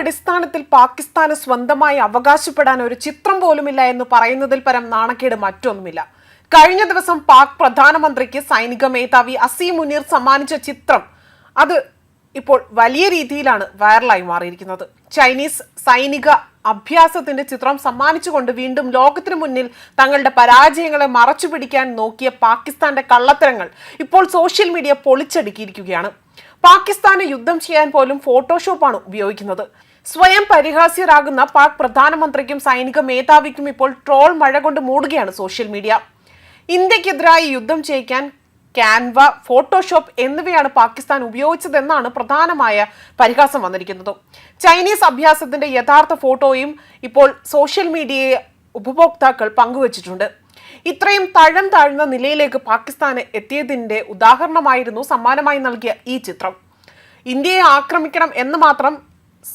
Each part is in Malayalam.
അടിസ്ഥാനത്തിൽ പാകിസ്ഥാന് സ്വന്തമായി അവകാശപ്പെടാൻ ഒരു ചിത്രം പോലുമില്ല എന്ന് പറയുന്നതിൽ പരം നാണക്കേട് മറ്റൊന്നുമില്ല. കഴിഞ്ഞ ദിവസം പാക് പ്രധാനമന്ത്രിക്ക് സൈനിക മേധാവി അസീം മുനീർ സമ്മാനിച്ച ചിത്രം അത് ഇപ്പോൾ വലിയ രീതിയിലാണ് വൈറലായി മാറിയിരിക്കുന്നത്. ചൈനീസ് സൈനിക അഭ്യാസത്തിന്റെ ചിത്രം സമ്മാനിച്ചുകൊണ്ട് വീണ്ടും ലോകത്തിനു മുന്നിൽ തങ്ങളുടെ പരാജയങ്ങളെ മറച്ചു പിടിക്കാൻ നോക്കിയ പാകിസ്ഥാന്റെ കള്ളത്തരങ്ങൾ ഇപ്പോൾ സോഷ്യൽ മീഡിയ പൊളിച്ചടുക്കിയിരിക്കുകയാണ്. പാകിസ്ഥാന് യുദ്ധം ചെയ്യാൻ പോലും ഫോട്ടോഷോപ്പാണ് ഉപയോഗിക്കുന്നത്. സ്വയം പരിഹാസ്യരാകുന്ന പാക് പ്രധാനമന്ത്രിക്കും സൈനിക മേധാവിക്കും ഇപ്പോൾ ട്രോൾ മഴ കൊണ്ട് മൂടുകയാണ് സോഷ്യൽ മീഡിയ. ഇന്ത്യക്കെതിരായി യുദ്ധം ചെയ്യിക്കാൻ ക്യാൻവ ഫോട്ടോഷോപ്പ് എന്നിവയാണ് പാകിസ്ഥാൻ ഉപയോഗിച്ചതെന്നാണ് പ്രധാനമായ പരിഹാസം വന്നിരിക്കുന്നത്. ചൈനീസ് അഭ്യാസത്തിന്റെ യഥാർത്ഥ ഫോട്ടോയും ഇപ്പോൾ സോഷ്യൽ മീഡിയയെ ഉപഭോക്താക്കൾ പങ്കുവച്ചിട്ടുണ്ട്. ഇത്രയും തഴം താഴ്ന്ന നിലയിലേക്ക് പാകിസ്ഥാന് എത്തിയതിന്റെ ഉദാഹരണമായിരുന്നു സമ്മാനമായി നൽകിയ ഈ ചിത്രം. ഇന്ത്യയെ ആക്രമിക്കണം എന്ന് മാത്രം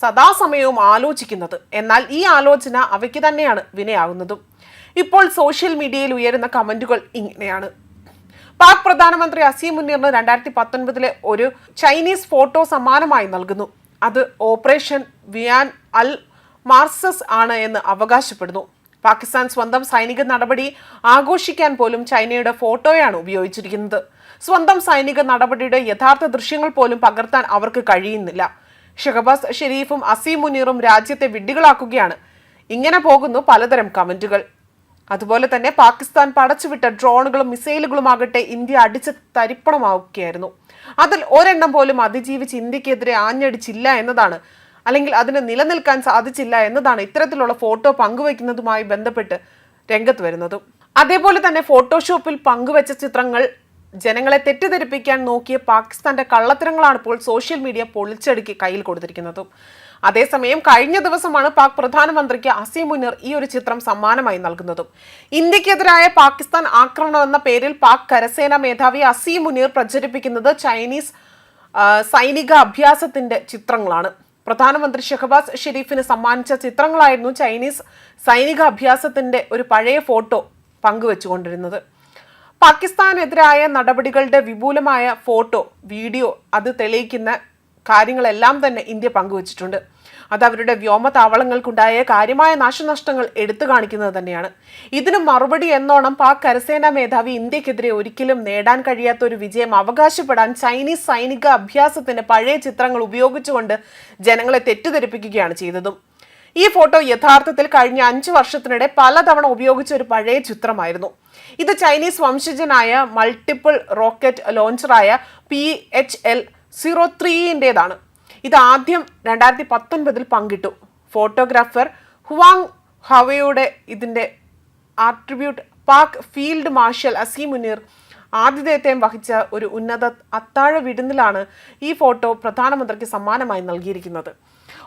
സദാസമയവും ആലോചിക്കുന്നത്. എന്നാൽ ഈ ആലോചന അവയ്ക്ക് തന്നെയാണ് വിനയാകുന്നതും. ഇപ്പോൾ സോഷ്യൽ മീഡിയയിൽ ഉയരുന്ന കമന്റുകൾ ഇങ്ങനെയാണ്. പാക് പ്രധാനമന്ത്രി അസീം മുനീറിന് രണ്ടായിരത്തി പത്തൊൻപതിലെ ഒരു ചൈനീസ് ഫോട്ടോ സമ്മാനമായി നൽകുന്നു. അത് ഓപ്പറേഷൻ വിയാൻ അൽ മാർസസ് ആണ് എന്ന് അവകാശപ്പെടുന്നു. പാകിസ്ഥാൻ സ്വന്തം സൈനിക നടപടി ആഘോഷിക്കാൻ പോലും ചൈനയുടെ ഫോട്ടോയാണ് ഉപയോഗിച്ചിരിക്കുന്നത്. സ്വന്തം സൈനിക നടപടിയുടെ യഥാർത്ഥ ദൃശ്യങ്ങൾ പോലും പകർത്താൻ അവർക്ക് കഴിയുന്നില്ല. ഷഹബാസ് ഷെരീഫും അസീം മുനീറും രാജ്യത്തെ വിഡ്ഢികളാക്കുകയാണ്. ഇങ്ങനെ പോകുന്നു പലതരം കമന്റുകൾ. അതുപോലെ തന്നെ പാകിസ്ഥാൻ പടച്ചുവിട്ട ഡ്രോണുകളും മിസൈലുകളുമാകട്ടെ ഇന്ത്യ അടിച്ച് തരിപ്പണമാവുകയായിരുന്നു. അതിൽ ഒരെണ്ണം പോലും അതിജീവിച്ച് ഇന്ത്യക്കെതിരെ ആഞ്ഞടിച്ചില്ല എന്നതാണ് അല്ലെങ്കിൽ അതിന് നിലനിൽക്കാൻ സാധിച്ചില്ല എന്നതാണ് ഇത്തരത്തിലുള്ള ഫോട്ടോ പങ്കുവയ്ക്കുന്നതുമായി ബന്ധപ്പെട്ട് രംഗത്ത് വരുന്നതും. അതേപോലെ തന്നെ ഫോട്ടോഷോപ്പിൽ പങ്കുവച്ച ചിത്രങ്ങൾ ജനങ്ങളെ തെറ്റിദ്ധരിപ്പിക്കാൻ നോക്കിയ പാകിസ്ഥാന്റെ കള്ളത്തരങ്ങളാണ് ഇപ്പോൾ സോഷ്യൽ മീഡിയ പൊളിച്ചടുക്കി കയ്യിൽ കൊടുത്തിരിക്കുന്നതും. അതേസമയം കഴിഞ്ഞ ദിവസമാണ് പാക് പ്രധാനമന്ത്രിക്ക് അസീം മുനിർ ഈ ഒരു ചിത്രം സമ്മാനമായി നൽകുന്നതും. ഇന്ത്യക്കെതിരായ പാകിസ്ഥാൻ ആക്രമണം എന്ന പേരിൽ പാക് കരസേനാ മേധാവി അസീം മുനീർ പ്രചരിപ്പിക്കുന്നത് ചൈനീസ് സൈനിക അഭ്യാസത്തിന്റെ ചിത്രങ്ങളാണ്. പ്രധാനമന്ത്രി ഷെഹബാസ് ഷെരീഫിന് സമ്മാനിച്ച ചിത്രങ്ങളായിരുന്നു ചൈനീസ് സൈനിക അഭ്യാസത്തിന്റെ ഒരു പഴയ ഫോട്ടോ പങ്കുവെച്ചുകൊണ്ടിരുന്നത്. പാകിസ്ഥാനെതിരായ നടപടികളുടെ വിപുലമായ ഫോട്ടോ വീഡിയോ അത് തെളിയിക്കുന്ന കാര്യങ്ങളെല്ലാം തന്നെ ഇന്ത്യ പങ്കുവച്ചിട്ടുണ്ട്. അത് അവരുടെ വ്യോമതാവളങ്ങൾക്കുണ്ടായ കാര്യമായ നാശനഷ്ടങ്ങൾ എടുത്തു കാണിക്കുന്നത് തന്നെയാണ്. ഇതിന് മറുപടി എന്നോണം പാക് കരസേനാ മേധാവി ഇന്ത്യക്കെതിരെ ഒരിക്കലും നേടാൻ കഴിയാത്ത ഒരു വിജയം അവകാശപ്പെടാൻ ചൈനീസ് സൈനിക അഭ്യാസത്തിന്റെ പഴയ ചിത്രങ്ങൾ ഉപയോഗിച്ചുകൊണ്ട് ജനങ്ങളെ തെറ്റിദ്ധരിപ്പിക്കുകയാണ് ചെയ്തതും. ഈ ഫോട്ടോ യഥാർത്ഥത്തിൽ കഴിഞ്ഞ അഞ്ചു വർഷത്തിനിടെ പലതവണ ഉപയോഗിച്ച ഒരു പഴയ ചിത്രമായിരുന്നു. ഇത് ചൈനീസ് വംശജനായ മൾട്ടിപ്പിൾ റോക്കറ്റ് ലോഞ്ചറായ പി എച്ച് എൽ സീറോ ത്രീന്റെതാണ് ഇത് ആദ്യം രണ്ടായിരത്തി പത്തൊൻപതിൽ പങ്കിട്ടു. ഫോട്ടോഗ്രാഫർ ഹുവാങ് ഹവയുടെ ഇതിന്റെ attribute Pak field marshal Asim Munir ആതിഥേയത്വം വഹിച്ച ഒരു ഉന്നത അത്താഴ വിരുന്നിലാണ് ഈ ഫോട്ടോ പ്രധാനമന്ത്രിക്ക് സമ്മാനമായി നൽകിയിരിക്കുന്നത്.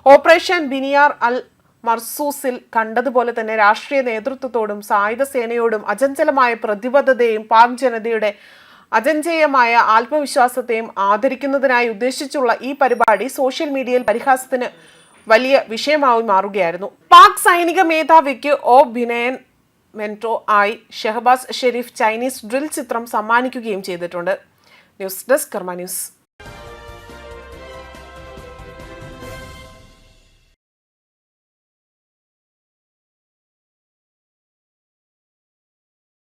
ഓപ്പറേഷൻ ബിനിയാർ അൽ മർസൂസിൽ കണ്ടതുപോലെ തന്നെ രാഷ്ട്രീയ നേതൃത്വത്തോടും സായുധ സേനയോടും അചഞ്ചലമായ പ്രതിബദ്ധതയും പാക് ജനതയുടെ അജഞ്ചേയമായ ആത്മവിശ്വാസത്തെയും ആദരിക്കുന്നതിനായി ഉദ്ദേശിച്ചുള്ള ഈ പരിപാടി സോഷ്യൽ മീഡിയയിൽ പരിഹാസത്തിന് വലിയ വിഷയമായി മാറുകയായിരുന്നു. പാക് സൈനിക മേധാവിക്ക് ഒ ബിനയൻ മെന്റോ ആയി ഷെഹബാസ് ഷെരീഫ് ചൈനീസ് ഡ്രിൽ ചിത്രം സമ്മാനിക്കുകയും ചെയ്തിട്ടുണ്ട്. News desk Karma news.